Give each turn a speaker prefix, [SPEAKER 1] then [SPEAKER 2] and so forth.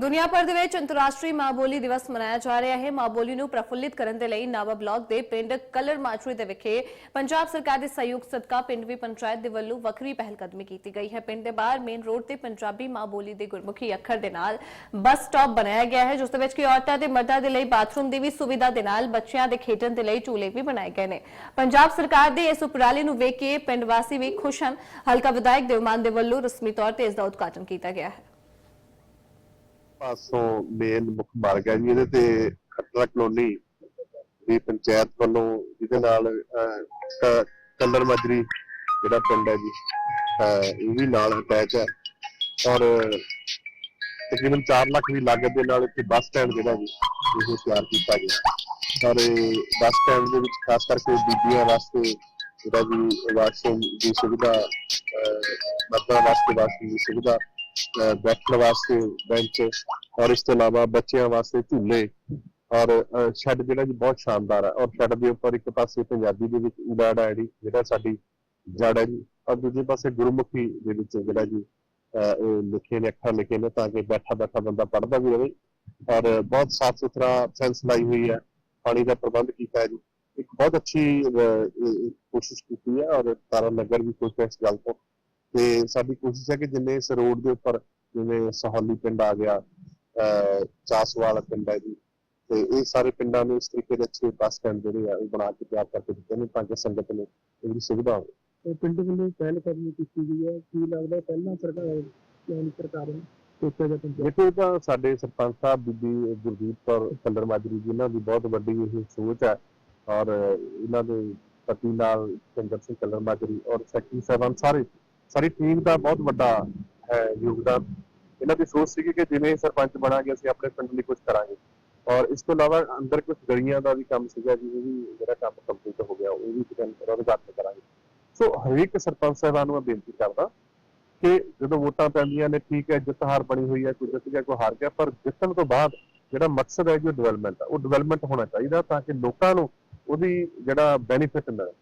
[SPEAKER 1] ਦੁਨੀਆ ਭਰ ਦੇ ਵਿੱਚ ਅੰਤਰਰਾਸ਼ਟਰੀ ਮਾਂ ਬੋਲੀ ਦਿਵਸ ਮਨਾਇਆ ਜਾ ਰਿਹਾ ਹੈ। ਮਾਂ ਬੋਲੀ ਨੂੰ ਪ੍ਰਫੁੱਲਿਤ ਕਰਨ ਦੇ ਲਈ ਨਾਵਾ ਬਲਾਕ ਦੇ ਪਿੰਡ ਕਲਰ ਮਾਜਰੀ ਦੇ ਵਿਖੇ ਪੰਜਾਬ ਸਰਕਾਰ ਦੇ ਸਹਿਯੋਗ ਸਦਕਾ ਪਿੰਡ ਵੀ ਪੰਚਾਇਤ ਦੇ ਵੱਲੋਂ ਵੱਖਰੀ ਪਹਿਲ ਕਦਮੀ ਕੀਤੀ ਗਈ ਹੈ। ਪਿੰਡ ਦੇ ਬਾਹਰ ਮੇਨ ਰੋਡ ਤੇ ਪੰਜਾਬੀ ਮਾਂ ਬੋਲੀ ਦੇ ਗੁਰਮੁਖੀ ਅੱਖਰ ਦੇ ਨਾਲ ਬੱਸ ਸਟਾਪ ਬਣਾਇਆ ਗਿਆ ਹੈ, ਜਿਸ ਦੇ ਵਿੱਚ ਕਿ ਔਰਤਾਂ ਤੇ ਮਰਦਾਂ ਦੇ ਲਈ ਬਾਥਰੂਮ ਦੀ ਵੀ ਸੁਵਿਧਾ ਦੇ ਨਾਲ ਬੱਚਿਆਂ ਦੇ ਖੇਡਣ ਦੇ ਲਈ ਝੂਲੇ ਵੀ ਬਣਾਏ ਗਏ ਨੇ। ਪੰਜਾਬ ਸਰਕਾਰ ਦੇ ਇਸ ਉਪਰਾਲੇ ਨੂੰ ਵੇਖ ਕੇ ਪਿੰਡ ਵਾਸੀ ਵੀ ਖੁਸ਼ ਹਨ। ਹਲਕਾ ਵਿਧਾਇਕ ਦੇਵਮਾਨ ਦੇ ਵੱਲੋਂ ਰਸਮੀ ਤੌਰ ਤੇ ਇਸ ਦਾ ਉਦਘਾਟਨ ਕੀਤਾ ਗਿਆ ਹੈ।
[SPEAKER 2] ਪਾਸੋਂ ਮੇਨ ਮੁੱਖ ਮਾਰਗ ਹੈ ਜੀ ਇਹਦੇ ਤੇ ਖੱਟੜਾ ਕਲੋਨੀ ਦੀ ਪੰਚਾਇਤ ਵੱਲੋਂ ਜਿਹਦੇ ਨਾਲ ਅਹ, ਮਜਰੀ ਜਿਹੜਾ ਪਿੰਡ ਹੈ ਜੀ ਇਹ ਵੀ ਨਾਲ ਅਟੈਚ ਹੈ। ਔਰ ਤਕਰੀਬਨ 4 ਲੱਖ ਦੀ ਲਾਗਤ ਦੇ ਨਾਲ ਇੱਥੇ ਬੱਸ ਸਟੈਂਡ ਜਿਹੜਾ ਜੀ ਉਹ ਤਿਆਰ ਕੀਤਾ ਗਿਆ। ਔਰ ਬੱਸ ਸਟੈਂਡ ਦੇ ਵਿੱਚ ਖਾਸ ਕਰਕੇ ਬੀਬੀਆਂ ਵਾਸਤੇ ਜਿਹੜਾ ਜੀ ਵਾਸ਼ਰੂਮ ਦੀ ਸੁਵਿਧਾ ਮਰਦਾਂ ਵਾਸਤੇ ਵਾਸ਼ਰੂਮ ਦੀ ਸੁਵਿਧਾ ਬੈਠਣ ਵਾਸਤੇ ਬੈਂਚ ਔਰ ਇਸ ਤੋਂ ਇਲਾਵਾ ਬੱਚਿਆਂ ਵਾਸਤੇ ਝੂਲੇ ਔਰ ਸ਼ੈੱਡ ਜਿਹੜਾ ਜੀ ਬਹੁਤ ਸ਼ਾਨਦਾਰ ਹੈ ਔਰ ਸ਼ੈੱਡ ਦੇ ਉੱਪਰ ਇੱਕ ਪਾਸੇ ਪੰਜਾਬੀ ਦੇ ਵਿੱਚ ਊੜਾ ਡਾਇਰੀ ਜਿਹੜਾ ਸਾਡੀ ਜੜ ਹੈ ਜੀ ਔਰ ਦੂਜੇ ਪਾਸੇ ਗੁਰਮੁਖੀ ਦੇ ਵਿੱਚ ਜਿਹੜਾ ਜੀ ਲਿਖੇ ਨੇ, ਅੱਖਰ ਲਿਖੇ ਨੇ ਤਾਂ ਕਿ ਬੈਠਾ ਬੈਠਾ ਬੰਦਾ ਪੜਦਾ ਵੀ ਰਹੇ ਔਰ ਬਹੁਤ ਸਾਫ਼ ਸੁਥਰਾ ਫੈਂਸ ਲਾਈ ਹੋਈ ਹੈ, ਪਾਣੀ ਦਾ ਪ੍ਰਬੰਧ ਕੀਤਾ ਹੈ ਜੀ। ਇੱਕ ਬਹੁਤ ਅੱਛੀ ਕੋਸ਼ਿਸ਼ ਕੀਤੀ ਹੈ ਔਰ ਤਾਰਾ ਨਗਰ ਵੀ ਖੁਸ਼ ਇਸ ਗੱਲ ਤੋਂ ਤੇ ਸਾਡੀ ਕੋਸ਼ਿਸ਼ ਹੈ ਕਿ ਜਿੰਨੇ ਇਸ ਰੋਡ ਦੇ ਉੱਪਰ ਜਿਵੇਂ ਸਹੌਲੀ ਪਿੰਡ ਆ ਗਿਆ ਚਾਸਵਾਲ ਪਿੰਡ ਹੈ ਜੀ ਤੇ ਇਹ ਸਾਰੇ ਪਿੰਡਾਂ ਨੂੰ ਇਸ ਤਰੀਕੇ ਦੇ ਅੱਛੇ ਬੱਸ ਸਟੈਂਡ ਜਿਹੜੇ ਆ ਉਹ ਬਣਾ ਕੇ ਤਿਆਰ ਕਰਕੇ ਦਿੱਤੇ ਨੇ ਤਾਂ ਕਿ ਸੰਗਤ ਨੂੰ ਇਹਦੀ ਸੁਵਿਧਾ ਹੋਵੇ।
[SPEAKER 3] ਤੇ ਪਿੰਡ ਵੱਲੋਂ ਪਹਿਲ ਕਦਮੀ ਕੀਤੀ ਗਈ ਹੈ। ਕੀ ਲੱਗਦਾ ਪਹਿਲਾਂ ਸਰਕਾਰ ਕੌਣ ਸਰਕਾਰ ਨੇ
[SPEAKER 2] ਦੇਖੋ ਤਾਂ ਸਾਡੇ ਸਰਪੰਚ ਸਾਹਿਬ ਬੀਬੀ ਗੁਰਦੀਪ ਕੌਰ ਕੱਲਰ ਮਾਜਰੀ ਜੀ ਇਹਨਾਂ ਦੀ ਬਹੁਤ ਵੱਡੀ ਇਹ ਸੋਚ ਹੈ ਔਰ ਇਹਨਾਂ ਦੇ ਪਤੀ ਨਾਲ ਚੰਦਰ ਸਿੰਘ ਕੱਲਰ ਮਾਜਰੀ ਔਰ ਸੈਕਟਰੀ ਸਾਹਿਬਾਨ ਸਾਰੇ ਸਾਰੀ ਟੀਮ ਦਾ ਬਹੁਤ ਵੱਡਾ ਹੈ ਯੋਗਦਾਨ। ਇਹਨਾਂ ਦੀ ਸੋਚ ਸੀਗੀ ਕਿ ਜਿਵੇਂ ਸਰਪੰਚ ਬਣਾਂਗੇ, ਅਸੀਂ ਆਪਣੇ ਪਿੰਡ ਲਈ ਕੁਝ ਕਰਾਂਗੇ। ਔਰ ਇਸ ਤੋਂ ਇਲਾਵਾ ਅੰਦਰ ਕੁਝ ਗਲੀਆਂ ਦਾ ਵੀ ਕੰਮ ਸੀਗਾ ਜੀ ਵੀ ਜਿਹੜਾ ਕੰਮ ਕੰਪਲੀਟ ਹੋ ਗਿਆ, ਉਹ ਵੀ ਕਿਤੇ ਉਦਘਾਟਨ ਕਰਾਂਗੇ। ਸੋ ਹਰੇਕ ਸਰਪੰਚ ਸਾਹਿਬਾਨ ਨੂੰ ਮੈਂ ਬੇਨਤੀ ਕਰਦਾ ਕਿ ਜਦੋਂ ਵੋਟਾਂ ਪੈਂਦੀਆਂ ਨੇ, ਠੀਕ ਹੈ, ਜਿੱਤ ਹਾਰ ਬਣੀ ਹੋਈ ਹੈ, ਕੋਈ ਜਿੱਤ ਗਿਆ, ਕੋਈ ਹਾਰ ਗਿਆ, ਪਰ ਜਿੱਤਣ ਤੋਂ ਬਾਅਦ ਜਿਹੜਾ ਮਕਸਦ ਹੈ ਜੋ ਡਿਵੈਲਪਮੈਂਟ ਆ ਉਹ ਡਿਵੈਲਪਮੈਂਟ ਹੋਣਾ ਚਾਹੀਦਾ ਤਾਂ ਕਿ ਲੋਕਾਂ ਨੂੰ ਉਹਦੀ ਜਿਹੜਾ ਬੈਨੀਫਿਟ ਮਿਲੇ।